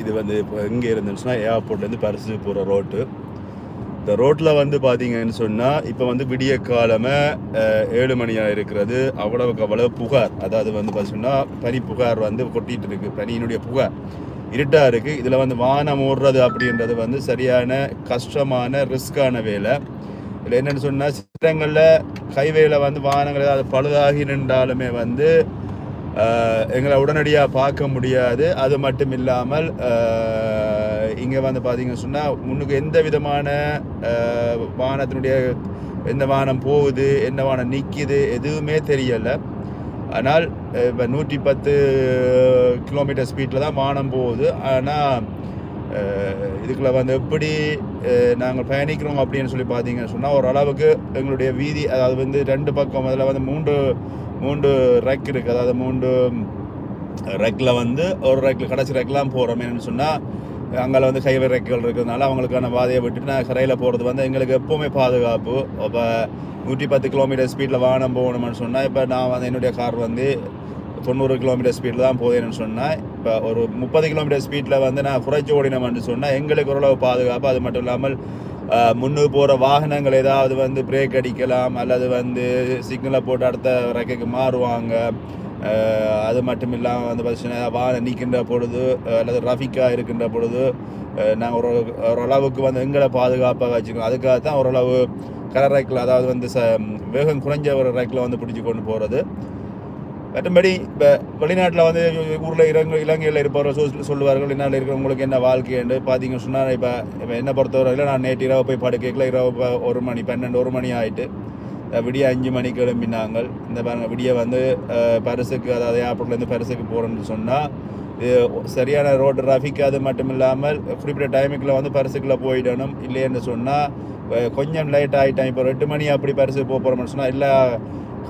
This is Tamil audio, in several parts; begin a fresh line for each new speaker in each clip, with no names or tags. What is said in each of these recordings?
இது வந்து இப்போ எங்கே இருந்துச்சுன்னா ஏர்போர்ட்லேருந்து பரிசு போகிற ரோட்டு இந்த ரோட்டில் வந்து பார்த்தீங்கன்னு சொன்னால் இப்போ வந்து விடிய காலமே ஏழு மணியாக இருக்கிறது அவ்வளவுக்கு அவ்வளவு புகார். அதாவது வந்து பார்த்தீங்கன்னா பனி புகார் வந்து கொட்டிகிட்டு இருக்குது பனியினுடைய புகார். இருட்டாக இருக்குது இதில் வந்து வானம் ஓடுறது அப்படின்றது வந்து சரியான கஷ்டமான ரிஸ்கான வேலை. இதில் என்னென்னு சொன்னால் சித்திரங்களில் ஹைவேல வந்து வானங்கள் ஏதாவது பழுதாகி நின்றாலுமே வந்து எங்களை உடனடியாக பார்க்க முடியாது. அது மட்டும் இல்லாமல் இங்கே வந்து பார்த்தீங்கன்னு சொன்னால் முன்னுக்கு எந்த விதமான வானத்தினுடைய எந்த வானம் போகுது என்ன வானம் நிற்கிது எதுவுமே தெரியலை. ஆனால் இப்போ நூற்றி பத்து கிலோமீட்டர் ஸ்பீடில் தான் வானம் போகுது. ஆனால் இதுக்குள்ளே வந்து எப்படி நாங்கள் பயணிக்கிறோம் அப்படின்னு சொல்லி பார்த்தீங்கன்னு சொன்னால் ஓரளவுக்கு எங்களுடைய வீதி அதாவது வந்து ரெண்டு பக்கம் அதில் வந்து மூன்று மூன்று ரெக் இருக்குது அதாவது மூன்று ரெக்கில் வந்து ஒரு ரெக்கில் கடைசி ரெக்கெலாம் போகிறோம் என்னென்னு சொன்னால் அங்கே வந்து ஹைவே ரெக்குகள் இருக்கிறதுனால அவங்களுக்கான பாதையை விட்டுட்டு நான் கரையில் போகிறது வந்து எங்களுக்கு எப்போவுமே பாதுகாப்பு. அப்போ நூற்றி பத்து கிலோமீட்டர் ஸ்பீடில் வாகனம் போகணும்னு சொன்னால் இப்போ நான் வந்து என்னுடைய கார் வந்து தொண்ணூறு கிலோமீட்டர் ஸ்பீடில் தான் போதேன்னு சொன்னால் இப்போ ஒரு முப்பது கிலோமீட்டர் ஸ்பீடில் வந்து நான் குறைச்சி ஓடினோம்னு சொன்னால் எங்களுக்கு ஓரளவு பாதுகாப்பு. அது மட்டும் இல்லாமல் ஆஹ், முன்னுக்கு போகிற வாகனங்கள் ஏதாவது வந்து பிரேக் அடிக்கலாம் அல்லது வந்து சிக்னலை போட்டு அடுத்த ரெக்கைக்கு மாறுவாங்க. அது மட்டும் இல்லாமல் வந்து பார்த்தீங்கன்னா வாகனம் நிற்கின்ற பொழுது அல்லது ரஃபிக்காக இருக்கின்ற பொழுது நாங்கள் ஒரு ஓரளவுக்கு வந்து எங்களை பாதுகாப்பாக வச்சுக்கணும். அதுக்காக தான் ஓரளவு கரை ரைக்கில் அதாவது வந்து ச வேகம் குறைஞ்ச ஒரு ரேக்கில் வந்து பிடிச்சி கொண்டு போகிறது மற்றபடி இப்போ வெளிநாட்டில் வந்து ஊரில் இறங்க இலங்கையில் இருப்பவர் சொல்லுவார்கள் என்ன இருக்கிறவங்களுக்கு என்ன வாழ்க்கைன்னு பார்த்தீங்கன்னு சொன்னால் இப்போ இப்போ என்னை பொறுத்தவரையில் நான் நேற்று இரவு போய் படுக்கையில் இரவு ஒரு மணி பன்னெண்டு ஒரு மணி ஆயிட்டு விடிய அஞ்சு மணிக்கு எழும்பினாங்க இந்த பாருங்கள் விடிய வந்து பரிசுக்கு அதாவது ஏர்போர்ட்லேருந்து பரிசுக்கு போகிறோம்னு சொன்னால் இது சரியான ரோடு டிராஃபிக் அது மட்டும் இல்லாமல் குறிப்பிட்ட டைமுக்குள்ள வந்து பரிசுக்குள்ளே போயிடணும் இல்லைன்னு சொன்னால் கொஞ்சம் லேட் ஆகிட்டேன் இப்போ ரெண்டு மணி அப்படி பரிசு போக போகிறோம்னு சொன்னால் எல்லா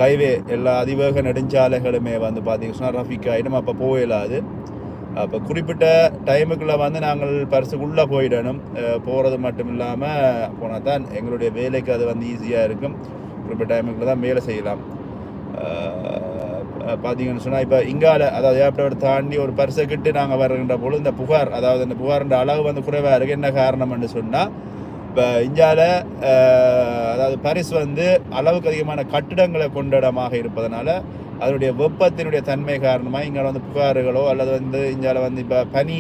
ஹைவே எல்லா அதிவேக நெடுஞ்சாலைகளுமே வந்து பார்த்தீங்கன்னா ரஃபிக் ஆகிடும் அப்போ போயிடாது அப்போ குறிப்பிட்ட டைமுக்குள்ளே வந்து நாங்கள் பரிசுக்குள்ளே போயிடணும். போகிறது மட்டும் இல்லாமல் போனால் தான் எங்களுடைய வேலைக்கு அது வந்து ஈஸியாக இருக்கும். குறிப்பிட்ட டைமுக்குள்ள தான் வேலை செய்யலாம். பார்த்தீங்கன்னு சொன்னால் இப்போ இங்கால அதாவது ஏப்டோட தாண்டி ஒரு பரிசை கிட்டு நாங்கள் வருகின்ற பொழுது இந்த புகார் அதாவது இந்த புகார்ன்ற அளவு வந்து குறைவாக இருக்குது என்ன காரணம்னு சொன்னால் இப்போ இந்தியாவில் அதாவது பாரிஸ் வந்து அளவுக்கு அதிகமான கட்டிடங்களை கொண்ட இடமாக இருப்பதனால அதனுடைய வெப்பத்தினுடைய தன்மை காரணமாக இங்கே வந்து புகார்களோ அல்லது வந்து இந்தியாவில் வந்து இப்போ பனி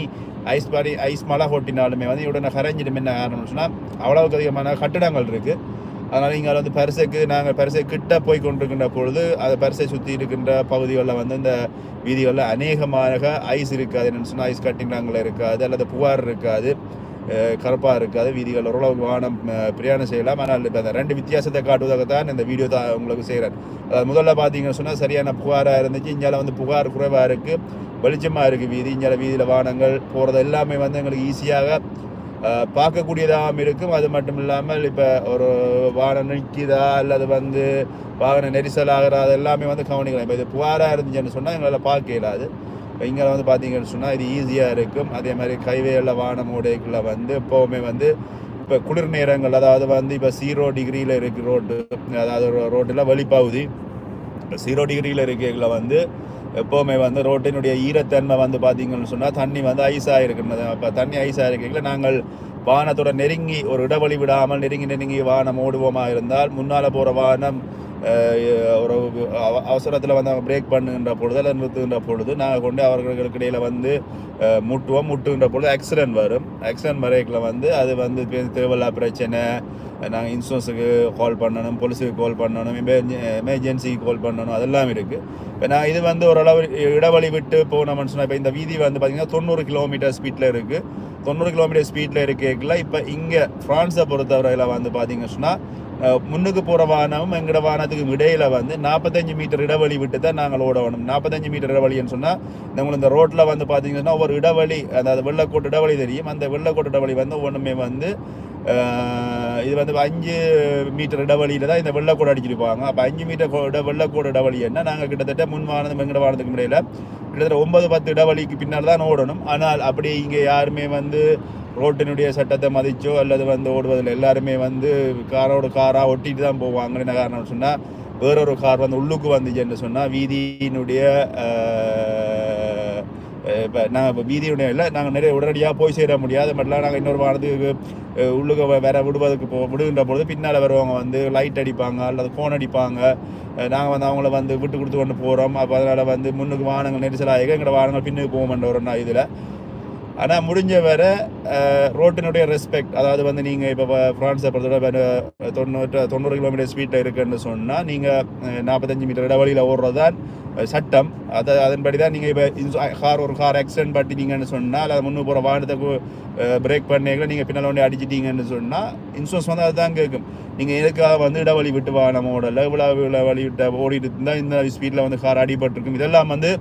ஐஸ் பனி ஐஸ் மழை கொட்டினாலுமே வந்து உடனே கரைஞ்சிடும் என்ன காரணம்னு சொன்னால் அவ்வளவுக்கு அதிகமான கட்டிடங்கள் இருக்குது அதனால் இங்கே வந்து பரிசைக்கு நாங்கள் பரிசை கிட்ட போய் கொண்டிருக்கின்ற பொழுது அதை பரிசை சுற்றி இருக்கின்ற பகுதிகளில் வந்து இந்த வீதிகளில் அநேகமாக ஐஸ் இருக்காது. என்னென்னு சொன்னால் ஐஸ் கட்டினாங்களே இருக்காது அல்லது புகார் இருக்காது. கருப்பாக இருக்காது. வீதிகள் ஓரளவுக்கு வானம் பிரயாணம் செய்யலாம். ஆனால் இப்போ அந்த ரெண்டு வித்தியாசத்தை காட்டுவதாகத்தான் இந்த வீடியோ தான் உங்களுக்கு செய்கிறேன் அதாவது முதல்ல பார்த்தீங்கன்னு சொன்னால் சரியான புகாராக இருந்துச்சு. இந்தியாவில் வந்து புகார் குறைவாக இருக்குது வெளிச்சமாக இருக்குது வீதி. இந்தியாவில் வீதியில் வாகனங்கள் போகிறது எல்லாமே வந்து எங்களுக்கு ஈஸியாக பார்க்கக்கூடியதாகவும் இருக்கும். அது மட்டும் இல்லாமல் இப்போ ஒரு வாகனம் நிற்கிதா அல்லது வந்து வாகன நெரிசல் ஆகிறா அது எல்லாமே வந்து கவனிக்கலாம். இப்போ இது புகாராக இருந்துச்சுன்னு சொன்னால் எங்களால் பார்க்க இயலாது. இங்கே வந்து பார்த்தீங்கன்னு சொன்னால் இது ஈஸியாக இருக்கும். அதே மாதிரி கைவேல வானம் ஓடைக்குள்ள வந்து எப்போவுமே வந்து இப்போ குளிர் நேரங்கள் அதாவது வந்து இப்போ ஜீரோ டிகிரியில் இருக்கு ரோட்டு அதாவது ரோட்டில் வெளிப்பகுதி. இப்போ ஜீரோ டிகிரியில் இருக்கிறதுல வந்து எப்போவுமே வந்து ரோட்டினுடைய ஈரத்தன்மை வந்து பார்த்தீங்கன்னு சொன்னால் தண்ணி வந்து ஐஸாக இருக்குன்னு அப்போ தண்ணி ஐஸாக இருக்கைகளில் நாங்கள் வானத்தோட நெருங்கி ஒரு இடைவெளி விடாமல் நெருங்கி நெருங்கி வானம் ஓடுவோமா இருந்தால் முன்னால் போகிற வானம் ஒரு அவசரத்தில் வந்து அவங்க பிரேக் பண்ணுகின்ற பொழுது அல்லது நிறுத்துகின்ற பொழுது நாங்கள் கொண்டு அவர்களுக்கு இடையில் வந்து முட்டுவோம். முட்டுகின்ற பொழுது ஆக்சிடென்ட் வரும். ஆக்சிடென்ட் வரைக்கில் வந்து அது வந்து திருவிழா தேவையில்லா பிரச்சனை நாங்கள் இன்சூரன்ஸுக்கு கால் பண்ணணும் போலீஸுக்கு கால் பண்ணணும் எமர்ஜென்சிக்கு கால் பண்ணணும் அதெல்லாம் இருக்குது இப்போ நான் இது வந்து ஓரளவு இடவழி விட்டு போனோம்னு சொன்னால் இப்போ இந்த வீதி வந்து பார்த்திங்கன்னா தொண்ணூறு கிலோமீட்டர் ஸ்பீடில் இருக்குது தொண்ணூறு கிலோமீட்டர் ஸ்பீடில் இருக்கேக்கில் இப்போ இங்கே ஃப்ரான்ஸை பொறுத்தவரையில் வந்து பார்த்திங்க சொன்னால் முன்னுக்கு போகிற வாகனமும் எங்கட வாகனத்துக்கும் இடையில் வந்து நாற்பத்தஞ்சு மீட்டர் இடைவெளி விட்டு தான் நாங்கள் ஓடணும். நாற்பத்தஞ்சு மீட்டர் இடைவெளின்னு சொன்னால் உங்களுக்கு இந்த ரோட்டில் வந்து பார்த்தீங்கன்னா ஒரு இடைவெளி அதாவது வெள்ளக்கோட்டு இடைவெளி தெரியும். அந்த வெள்ளக்கோட்டு இடைவெளி வந்து ஒன்றுமே வந்து இது வந்து அஞ்சு மீட்டர் இடைவெளியில் தான் இந்த வெள்ளக்கோடு அடிச்சிருப்பாங்க அப்போ அஞ்சு மீட்டர் இட வெள்ளக்கோடு இடைவெளி என்ன? நாங்கள் கிட்டத்தட்ட முன் வாகனம் எங்கட வாகனத்துக்கு இடையில கிட்டத்தட்ட ஒன்பது பத்து இடைவெளிக்கு பின்னால் தான் ஓடணும். ஆனால் அப்படி இங்கே யாருமே வந்து ரோட்டினுடைய சட்டத்தை மதிச்சோ அல்லது வந்து ஓடுவதில் எல்லாருமே வந்து காரோட காராக ஒட்டிட்டு தான் போவாங்க. என்ன காரணம்னு சொன்னால் வேறொரு கார் வந்து உள்ளுக்கு வந்துச்சுன்னு சொன்னால் வீதியினுடைய இப்போ நாங்கள் இப்போ வீதியுடைய இல்லை நாங்கள் நிறைய உடனடியாக போய் சேர முடியாது. மட்டும் நாங்கள் இன்னொரு வாரத்துக்கு உள்ளுக்கு வேற விடுவதற்கு போ விடுகின்ற பொழுது பின்னால் வருவங்க வந்து லைட் அடிப்பாங்க அல்லது ஃபோன் அடிப்பாங்க. நாங்கள் வந்து அவங்கள வந்து விட்டு கொடுத்து கொண்டு போகிறோம் அப்போ அதனால் வந்து முன்னுக்கு வாகனங்கள் நெரிசலாக எங்களோட வாகனங்கள் பின்னுக்கு போகமென்ற ஒரு இதில். ஆனால் முடிஞ்ச வரை ரோட்டினுடைய ரெஸ்பெக்ட் அதாவது வந்து நீங்கள் இப்போ ஃப்ரான்ஸை பொறுத்தவரை தொண்ணூற்று தொண்ணூறு கிலோமீட்டர் ஸ்பீட்டில் இருக்குன்னு சொன்னால் நீங்கள் நாற்பத்தஞ்சு மீட்டர் இடைவெளியில் ஓடுறது தான் சட்டம். அதை அதன்படி தான் நீங்கள் இப்போ கார் ஒரு கார் ஆக்சிடென்ட் பண்ணிட்டீங்கன்னு சொன்னால் அதை முன்னு போகிற வாகனத்துக்கு பிரேக் பண்ணீங்களா நீங்கள் பின்னால் ஒன்று அடிச்சிட்டீங்கன்னு சொன்னால் இன்சூரன்ஸ் வந்து அதுதான் கேட்கும் நீங்கள் எதுக்காக வந்து இடவழி விட்டு வாகனம் ஓடலை இவ்வளோ வழி விட்டு ஓடிட்டு இருந்தால் இந்த ஸ்பீடில் வந்து கார் அடிபட்டிருக்கும். இதெல்லாம் வந்து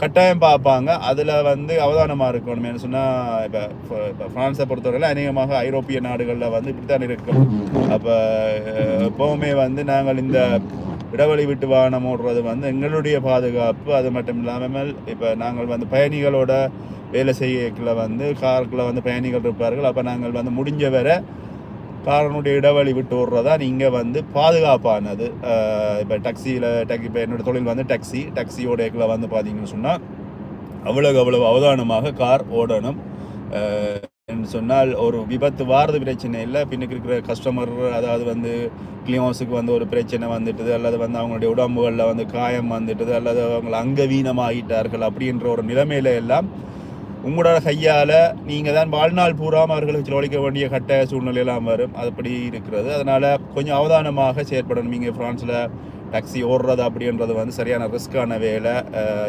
கட்டாயம் பார்ப்பாங்க. அதில் வந்து அவதானமாக இருக்கணும் என்ன சொன்னால் இப்போ இப்போ ஃப்ரான்ஸை பொறுத்தவரையில் அநேகமாக ஐரோப்பிய நாடுகளில் வந்து இப்படி தான் இருக்கும். அப்போ எப்போவுமே வந்து நாங்கள் இந்த இடைவெளி விட்டு வாகனம் ஓடுறது வந்து எங்களுடைய பாதுகாப்பு. அது மட்டும் இல்லாமல் இப்போ நாங்கள் வந்து பயணிகளோட வேலை செய்யக்குள்ள வந்து காருக்குள்ளே வந்து பயணிகள் இருப்பார்கள். அப்போ நாங்கள் வந்து முடிஞ்ச வரை காரனுடைய இடைவெளி விட்டு விடுறதா நீங்கள் வந்து பாதுகாப்பானது. இப்போ டாக்ஸியில் டேக்ஸி இப்போ என்னோட தொழில் வந்து டாக்ஸி. டாக்ஸியோட இதில் வந்து பார்த்தீங்கன்னு சொன்னால் அவ்வளவு அவ்வளவு அவதானமாக கார் ஓடணும். என்று சொன்னால் ஒரு விபத்து வாரது பிரச்சனை இல்லை. பின்னுக்கு இருக்கிற கஸ்டமர் அதாவது வந்து கிளியோஸுக்கு வந்து ஒரு பிரச்சனை வந்துட்டுது அல்லது வந்து அவங்களுடைய உடம்புகளில் வந்து காயம் வந்துட்டுது அல்லது அவங்களை அங்கவீனமாகிட்டார்கள் அப்படின்ற ஒரு நிலைமையில எல்லாம் உங்களோட கையால் நீங்கள் தான் வாழ்நாள் பூராம அவர்களுக்கு செலவழிக்க வேண்டிய கட்ட சூழ்நிலையெல்லாம் வரும். அதுபடி இருக்கிறது. அதனால் கொஞ்சம் அவதானமாக செயற்படணும். நீங்கள் ஃப்ரான்ஸில் டாக்ஸி ஓடுறது அப்படின்றது வந்து சரியான ரிஸ்க்கான வேலை.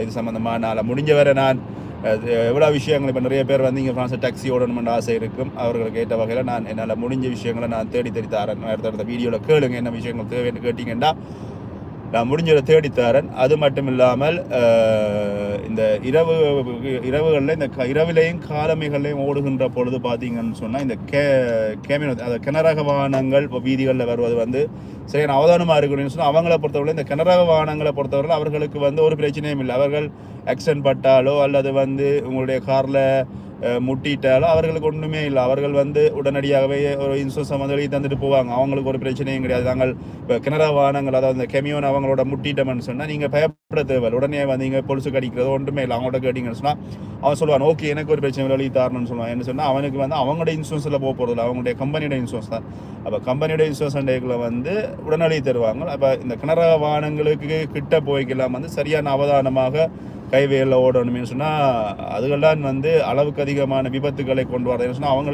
இது சம்மந்தமாக நான் முடிஞ்ச வரை நான் எவ்வளோ விஷயங்கள் இப்போ நிறைய பேர் வந்து இங்கே ஃப்ரான்ஸில் டாக்ஸி ஓடணும்னு ஆசை இருக்கும். அவர்களுக்கு ஏற்ற வகையில் நான் என்னால் முடிஞ்ச விஷயங்களை நான் தேடி தேடி தரேன். அடுத்த அடுத்த வீடியோவில் கேளுங்க என்ன விஷயங்கள் தேவைன்னு கேட்டிங்கன்னா நான் முடிஞ்சதை தேடித்தாரன் அது மட்டும் இல்லாமல் இந்த இரவு இரவுகளில் இந்த க- இரவிலையும் காலமைகள்லையும் ஓடுகின்ற பொழுது பார்த்தீங்கன்னு சொன்னால் இந்த கே கேமினோ அந்த கிணறக வாகனங்கள் இப்போ வீதிகளில் வருவது வந்து சரியான அவதானமாக இருக்கணும்னு சொன்னால் அவங்கள பொறுத்தவரை இந்த கிணறக வாகனங்களை பொறுத்தவரை அவர்களுக்கு வந்து ஒரு பிரச்சனையும் இல்லை. அவர்கள் ஆக்சிடென்ட் பட்டாலோ அல்லது வந்து உங்களுடைய காரில் முட்டிட்டாலும் அவர்களுக்கு ஒன்றுமே இல்லை. அவர்கள் வந்து உடனடியாகவே ஒரு இன்சூரன்ஸ் வந்து எழுதி தந்துட்டு போவாங்க. அவங்களுக்கு ஒரு பிரச்சனையும் கிடையாது. நாங்கள் இப்போ கிணற வாகனங்கள் அதாவது இந்த கெமியோன் அவங்களோட முட்டிட்டோம்னு சொன்னால் நீங்கள் பயப்பட தேவை உடனே வந்து நீங்கள் பொலிசு கடிக்கிறது ஒன்றுமே இல்லை. அவங்கள்ட்ட கேட்டிங்கன்னு சொன்னால் அவன் சொல்லுவான் ஓகே எனக்கு ஒரு பிரச்சனை இல்லை, எழுதி தரணும்னு சொல்லுவான். என்ன சொன்னால் அவனுக்கு வந்து அவங்களோட இன்சூரன்ஸில் போக போகிறது இல்லை அவங்களுடைய கம்பெனியோட இன்சூரன்ஸ் தான். அப்போ கம்பெனியோட இன்சூரன்ஸ் டேக்கில் வந்து உடனடி தருவாங்க. அப்போ இந்த கிணற வாகனங்களுக்கு கிட்ட போய்க்கெல்லாம் வந்து சரியான அவதானமாக கைவேலில் ஓடணுமே சொன்னால் அதுகள்லாம் வந்து அளவுக்கு அதிகமான விபத்துகளை கொண்டு வரதுன்னு சொன்னால் அவங்க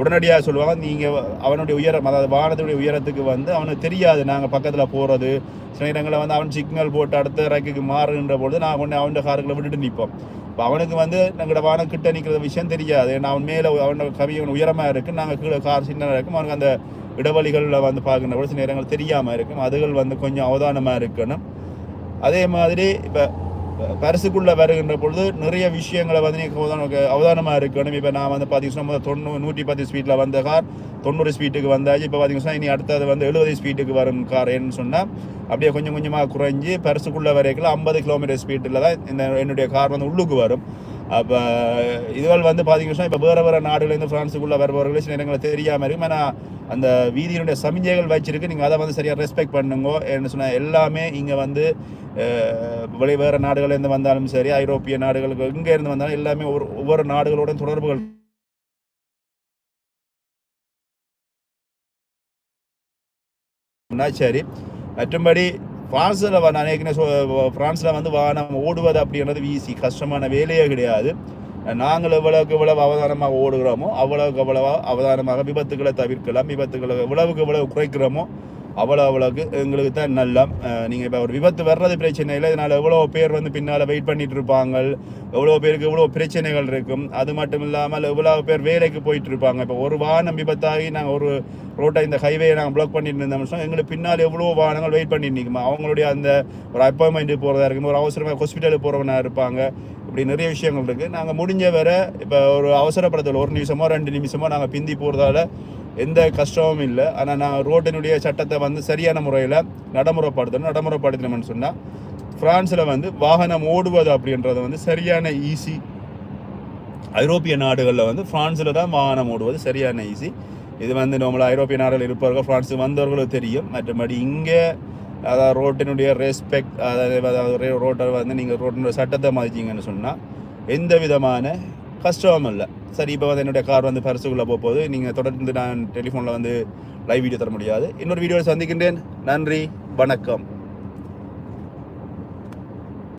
உடனடியாக சொல்லுவாங்க நீங்கள் அவனுடைய உயரம் அதாவது வானத்துடைய உயரத்துக்கு வந்து அவனுக்கு தெரியாது நாங்கள் பக்கத்தில் போகிறது சில இடங்களில் வந்து அவன் சிக்னல் போட்டு அடுத்த ரேக்குக்கு மாறுகின்ற பொழுது நான் கொண்டு அவன் காருக்குள்ள விட்டுட்டு நிற்போம். இப்போ அவனுக்கு வந்து எங்களோட வானம் கிட்ட நிற்கிற விஷயம் தெரியாது. ஏன்னா அவன் மேலே அவனோட கவியவன் உயரமாக இருக்கு நாங்கள் கீழே கார் சின்னதாக இருக்கும் அவனுக்கு அந்த இடைவெளிகளில் வந்து பார்க்குற பொழுது சில நேரங்கள் தெரியாமல் இருக்கும் அதுகள் வந்து கொஞ்சம் அவதானமாக இருக்கணும். அதே மாதிரி இப்போ பரிசுக்குள்ளே வருகின்ற பொழுது நிறைய விஷயங்களை வந்து நீங்கள் அவதானமாக இருக்கணும். இப்போ நான் வந்து பார்த்தீங்கன்னா முதல் தொண்ணூறு நூற்றி பத்து ஸ்பீட்டில் வந்த கார் தொண்ணூறு ஸ்பீட்டுக்கு வந்தாச்சு. இப்போ பார்த்தீங்கன்னா இனி அடுத்தது வந்து எழுபது ஸ்பீட்டுக்கு வரும் கார் ஏன்னு சொன்னால் அப்படியே கொஞ்சம் கொஞ்சமாக குறைஞ்சி பரிசுக்குள்ளே வரைக்கும் ஐம்பது கிலோமீட்டர் ஸ்பீட்டில் தான் இந்த என்னுடைய கார் வந்து உள்ளுக்கு வரும். அப்போ இதுகள் வந்து பார்த்தீங்கன்னா இப்போ வேறு வேறு நாடுகள்லேருந்து ஃப்ரான்ஸுக்குள்ளே வருபவர்களே சில நேரங்களில் தெரியாமல் இருக்கும். ஆனால் அந்த வீதியினுடைய சமிஞ்சைகள் வச்சிருக்கு. நீங்கள் அதை வந்து சரியாக ரெஸ்பெக்ட் பண்ணுங்க என்ன சொன்னால் எல்லாமே இங்கே வந்து வெளி வேறு நாடுகள்லேருந்து வந்தாலும் சரி ஐரோப்பிய நாடுகளுக்கு எங்கே இருந்து வந்தாலும் எல்லாமே ஒவ்வொரு ஒவ்வொரு நாடுகளோட தொடர்புகள் சரி. மற்றும்படி ஃப்ரான்ஸில் நான் ஏற்கனவே சொ ஃப்ரான்ஸில் வந்து வானம் ஓடுவது அப்படின்றது ஈஸி கஷ்டமான வேலையே கிடையாது. நாங்கள் எவ்வளவுக்கு எவ்வளவு அவதானமாக ஓடுகிறோமோ அவ்வளவுக்கு அவ்வளவா அவதானமாக விபத்துகளை தவிர்க்கலாம். விபத்துகளை எவ்வளவுக்கு எவ்வளவு குறைக்கிறோமோ அவ்வளோ அவ்வளோக்கு எங்களுக்கு தான் நல்லா நீங்கள் இப்போ ஒரு விபத்து வர்றது பிரச்சனை இல்லை இதனால் எவ்வளோ பேர் வந்து பின்னால் வெயிட் பண்ணிகிட்டு இருப்பாங்க எவ்வளோ பேருக்கு எவ்வளோ பிரச்சனைகள் இருக்கும். அது மட்டும் இல்லாமல் எவ்வளோ பேர் வேலைக்கு போயிட்டு இருப்பாங்க. இப்போ ஒரு வாகனம் விபத்தாகி நாங்கள் ஒரு ரோட்டை இந்த ஹைவே நாங்கள் பிளாக் பண்ணிட்டு இருந்தோம் எங்களுக்கு பின்னால் எவ்வளோ வாகனங்கள் வெயிட் பண்ணிட்டு நிற்குமா அவங்களுடைய அந்த ஒரு அப்பாயின்மெண்ட் போகிறதா இருக்கும் ஒரு அவசரமாக ஹாஸ்பிட்டலுக்கு போகிறவனா இருப்பாங்க. இப்படி நிறைய விஷயங்கள் இருக்குது நாங்கள் முடிஞ்ச வரை இப்போ ஒரு அவசரப்படுத்தல் ஒரு நிமிஷமோ ரெண்டு நிமிஷமோ நாங்கள் பிந்தி போகிறதால எந்த கஷ்டமும் இல்லை. ஆனால் நான் ரோட்டினுடைய சட்டத்தை வந்து சரியான முறையில் நடைமுறைப்படுத்தணும் நடைமுறைப்படுத்தணும்னு சொன்னால் ஃப்ரான்ஸில் வந்து வாகனம் ஓடுவது அப்படின்றது வந்து சரியான ஈஸி ஐரோப்பிய நாடுகளில் வந்து ஃப்ரான்ஸில் தான் வாகனம் ஓடுவது சரியான ஈஸி இது வந்து நம்மள ஐரோப்பிய நாடுகள் இருப்பவர்கள் ஃப்ரான்ஸுக்கு வந்தவர்களும் தெரியும். மற்றபடி இங்கே அதாவது ரோட்டினுடைய ரெஸ்பெக்ட் அதாவது அதாவது ரோட்டை வந்து நீங்கள் ரோட்டினுடைய சட்டத்தை மதிச்சிங்கன்னு சொன்னால் எந்த விதமான கஷ்டமும் இல்லை சரி இப்போ வந்து என்னுடைய கார் வந்து பரிசுக்குள்ளே போக போகுது. நீங்கள் தொடர்ந்து நான் டெலிஃபோனில் வந்து லைவ் வீடியோ தர முடியாது. இன்னொரு வீடியோவில் சந்திக்கின்றேன். நன்றி வணக்கம்.